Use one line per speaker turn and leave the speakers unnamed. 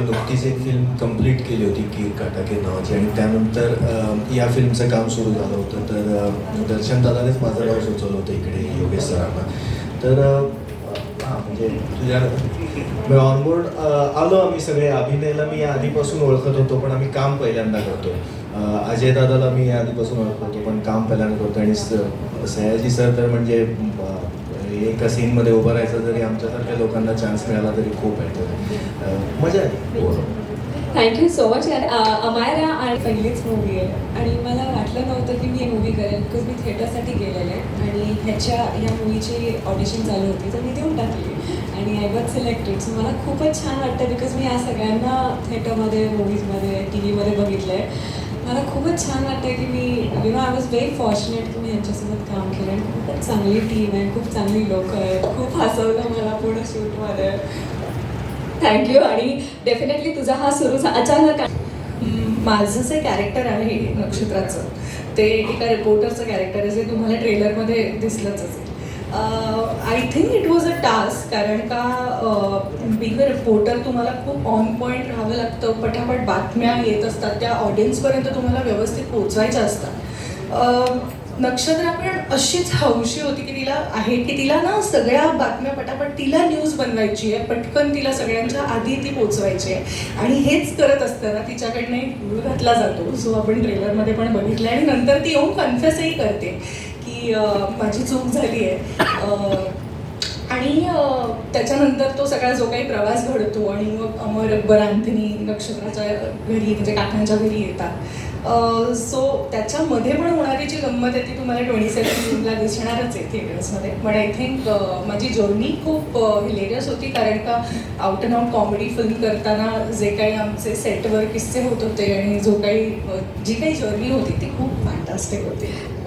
आम्ही नुकतीच एक फिल्म कंप्लीट केली होती कीर काटाके नावाची. आणि त्यानंतर या फिल्मचं काम सुरू झालं होतं. तर दर्शन दादानेच माझं नाव सुचवलं होतं इकडे योगेश सरांना. तर म्हणजे तुझ्या ऑनबोर्ड आलो आम्ही सगळे. अभिनयला मी या आधीपासून ओळखत होतो पण आम्ही काम पहिल्यांदा करतो. अजय दादाला मी या आधीपासून ओळखत होतो पण काम पहिल्यांदा करतो. आणि सयाजी सर तर म्हणजे एका सीनमध्ये उभं राहायचं जरी आमच्यासारख्या लोकांना चान्स मिळाला तरी खूप आहे मजा आली
थँक्यू सो मच यार अमायरा आणि पहिलीच मूवी आहे. आणि मला वाटलं नव्हतं की मी मूवी करेन बिकॉज मी थिएटरसाठी गेलेले आणि ह्याच्या ह्या मूवीची ऑडिशन चालू होती तर मी देऊन टाकली. आणि आय वॉज सिलेक्टेड सो मला खूपच छान वाटतं बिकॉज मी या सगळ्यांना थिएटरमध्ये मूवीजमध्ये टी व्हीमध्ये बघितलं आहे मला खूपच छान वाटतं की मी you know I was very fortunate की मी यांच्यासोबत काम केलं आणि खूपच चांगली टीम आहे खूप चांगली लोक आहेत. खूप हसवलं मला पूर्ण शूटमध्ये थँक्यू आणि डेफिनेटली तुझा हा सुरू अचानक
माझं जे कॅरेक्टर आहे नक्षत्राचं ते एका रिपोर्टरचं कॅरेक्टर आहे जे तुम्हाला ट्रेलरमध्ये दिसलंच असेल. I think it was a task कारण का बिग अ रिपोर्टर तुम्हाला खूप ऑन पॉईंट राहावं लागतं पटापट बातम्या येत असतात त्या ऑडियन्सपर्यंत तुम्हाला व्यवस्थित पोचवायच्या असतात. नक्षत्र नक्षत्रा पण अशीच हौशी होती की तिला आहे की तिला ना सगळ्या बातम्या पटापट तिला न्यूज बनवायची आहे पटकन तिला सगळ्यांच्या आधी ती पोचवायची आहे. आणि हेच करत असताना तिच्याकडनं एक गुळ घातला जातो जो आपण ट्रेलरमध्ये पण बघितला आणि नंतर ती येऊन कन्फेसही करते की माझी चूक झाली आहे. आणि त्याच्यानंतर तो सगळा जो काही प्रवास घडतो आणि मग अमर अकबर अँथनी नक्षत्राच्या घरी म्हणजे काकांच्या घरी येतात. सो त्याच्यामध्ये पण होणारी जी गंमत आहे ती तुम्हाला ट्वेंटी सेवन जूनला दिसणारच आहे थिएटर्समध्ये. पण आय थिंक माझी जर्नी खूप हिलेरियस होती कारण का out and out comedy film करताना जे काही आमचे सेटवर किस्से होत होते आणि जो काही जी काही जर्नी होती ती खूप फॅन्टास्टिक होती.